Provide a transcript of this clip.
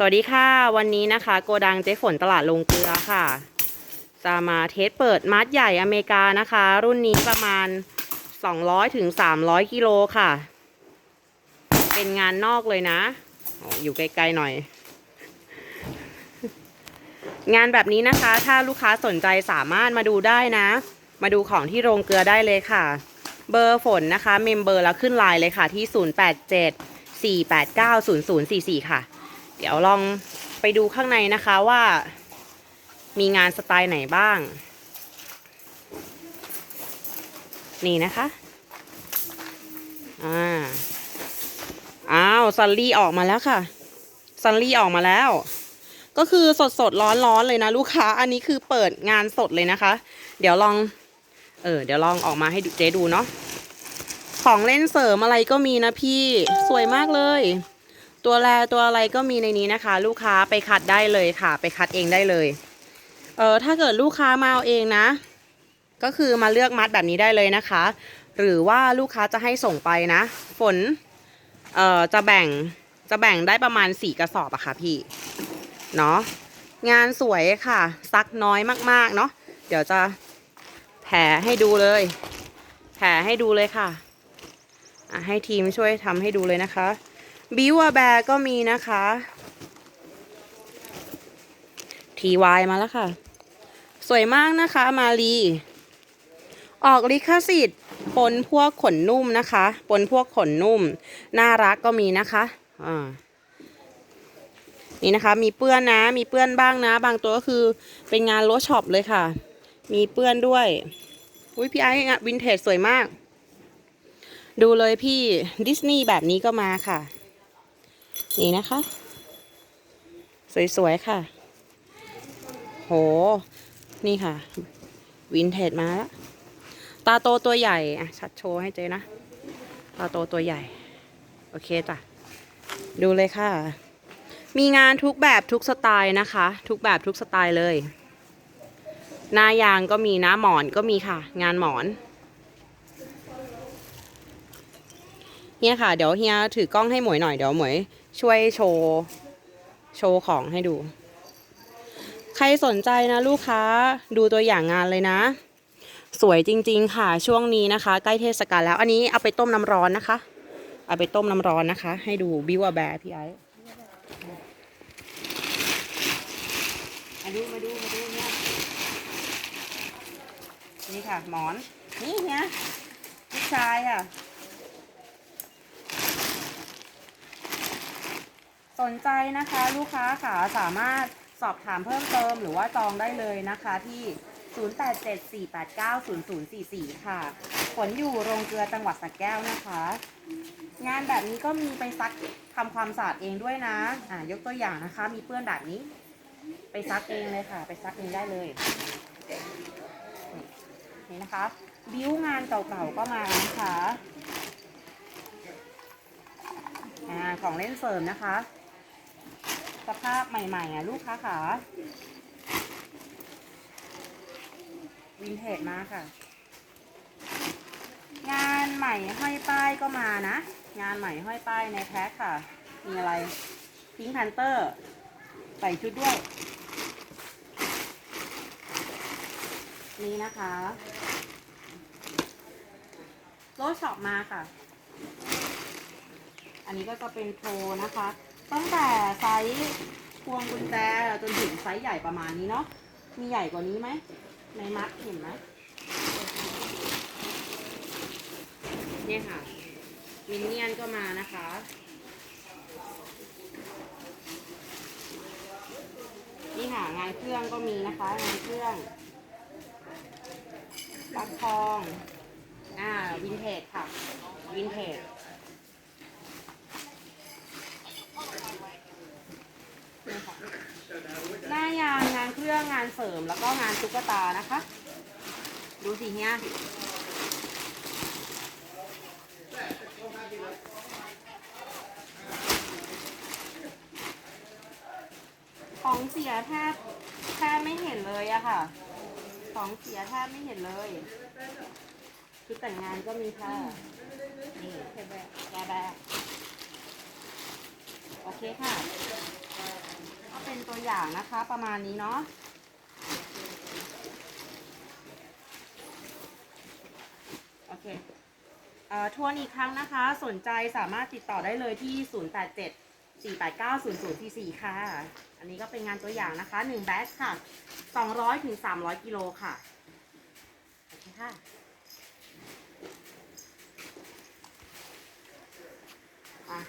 สวัสดีค่ะ วันนี้นะคะ โกดังเจ๊ฝนตลาดลงเกลือค่ะ จะมาเทสเปิดมัดใหญ่อเมริกานะคะ รุ่นนี้ประมาณ 200ถึง300กิโลค่ะ เป็นงานนอกเลยนะโอ้อยู่ไกลๆหน่อย งานแบบนี้นะคะ ถ้าลูกค้าสนใจสามารถมาดูได้นะ มาดูของที่โรงเกลือได้เลยค่ะ เบอร์ฝนนะคะ เมมเบอร์แล้วขึ้นไลน์เลยค่ะที่ 087 489 0044 ค่ะ เดี๋ยวลองไปดูข้างในนะคะว่ามีงานสไตล์ไหนบ้าง นี่นะคะ อ่า อ้าวซันลี่ออกมาแล้วค่ะซันลี่ออกมาแล้ว ก็คือสดสดร้อนร้อนเลยนะลูกค้า อันนี้คือเปิดงานสดเลยนะคะ เดี๋ยวลอง เออ เดี๋ยวลองออกมาให้เจ๊ดูเนาะ ของเล่นเสริมอะไรก็มีนะพี่ สวยมากเลย ตัวแลตัวอะไรก็มีในนี้นะคะ ลูกค้าไปคัดได้เลยค่ะ ไปคัดเองได้เลยเออถ้าเกิดลูกค้ามาเอาเองนะ ก็คือมาเลือกมัดแบบนี้ได้เลยนะคะ หรือว่าลูกค้าจะให้ส่งไปนะ ฝนเอ่อจะแบ่งจะแบ่งได้ประมาณสี่กระสอบอะค่ะพี่เนาะงานสวยค่ะ ซักน้อยมากๆเนาะเดี๋ยวจะแผ่ให้ดูเลย แผ่ให้ดูเลยค่ะให้ทีมช่วยทำให้ดูเลยนะคะ บิวแบร์ก็มีนะคะทีวายมาแล้วค่ะ สวยมากนะคะมาลีออกลิขสิทธิ์ปนพวกขนนุ่มนะคะปนพวกขนนุ่ม น่ารักก็มีนะคะอ่านี่นะคะ มีเปื้อนนะ มีเปื้อนบ้างนะ บางตัวก็คือเป็นงานโลช็อปเลยค่ะ มีเปื้อนด้วยอุ้ยพี่ไอ้งานวินเทจสวยมาก ดูเลยพี่ดิสนีย์แบบนี้ก็มาค่ะ นี่นะคะ สวย ๆ ค่ะ โห นี่ค่ะ วินเทจมาแล้วตาโตตัวใหญ่ อะ ชัดโชว์ให้เจ๊นะ ตาโตตัวใหญ่ โอเคจ้ะ ดูเลยค่ะ มีงานทุกแบบทุกสไตล์นะคะ ทุกแบบทุกสไตล์เลย หน้ายางก็มีนะหมอนก็มีค่ะ งานหมอนเฮียค่ะ เดี๋ยวเฮียถือกล้องให้หมวยหน่อยเดี๋ยวหมวย ช่วยโชว์โชว์ของให้ดู ใครสนใจนะลูกค้าดูตัวอย่างงานเลยนะ สวยจริง ๆ ค่ะช่วงนี้นะคะ ใกล้เทศกาลแล้ว อันนี้เอาไปต้มน้ำร้อนนะคะ เอาไปต้มน้ำร้อนนะคะ ให้ดูบิวแบร์พี่ไอ้มาดูมาดูมาดูเนี่ยนี่ค่ะหมอน นี่เฮียลูกชายค่ะ สนใจนะคะลูกค้าค่ะสามารถสอบถามเพิ่มเติมหรือว่าจองได้เลยนะคะที่ 0874890044 ค่ะ ผลอยู่โรงเกลือจังหวัดสระแก้วนะคะ งานแบบนี้ก็มีไปซักทำความสะอาดเองด้วยนะ อ่ายกตัวอย่างนะคะ มีเปื้อนแบบนี้ ไปซักเองเลยค่ะ ไปซักเองได้เลยนี่นะคะ บิ้วงานเก่าๆก็มานะคะอ่าของเล่นเสริมนะคะ สภาพใหม่ ๆ อะ ลูกค้าขาวินเทจมาค่ะ งานใหม่ห้อยป้ายก็มานะ งานใหม่ห้อยป้ายในแพ็คค่ะ มีอะไรพิงค์ k พนเตอร์ ใส่ชุดด้วย นี่นะคะโลช็อปมาค่ะ อันนี้ก็จะเป็นโทนะคะ ตั้งแต่ไซส์พวงกุญแจจนถึงไซส์ใหญ่ประมาณนี้เนาะ มีใหญ่กว่านี้ไหม ในมัดเห็นไหมเนี่ยค่ะ มินเนี่ยนก็มานะคะ นี่ค่ะงานเครื่องก็มีนะคะ งานเครื่องปักทอง อ่า วินเทจค่ะ วินเทจ หน้ายางงานเครื่องานเสริมแล้วก็งานตุ๊กตานะคะ ดูสิเฮียของเสียแทบแทบไม่เห็นเลยอะค่ะ ของเสียแทบไม่เห็นเลยชุดแต่งงานก็มีค่ะ นี่แค่แบบแกแบบโอเคค่ะ ก็เป็นตัวอย่างนะคะประมาณนี้เนาะ ทวนอีกครั้งนะคะ สนใจสามารถติดต่อได้เลยที่ 087 489-0044 ค่ะ อันนี้ก็เป็นงานตัวอย่างนะคะ 1 แบสค่ะ 200-300ถึงกิโลค่ะ โอเคค่ะอะ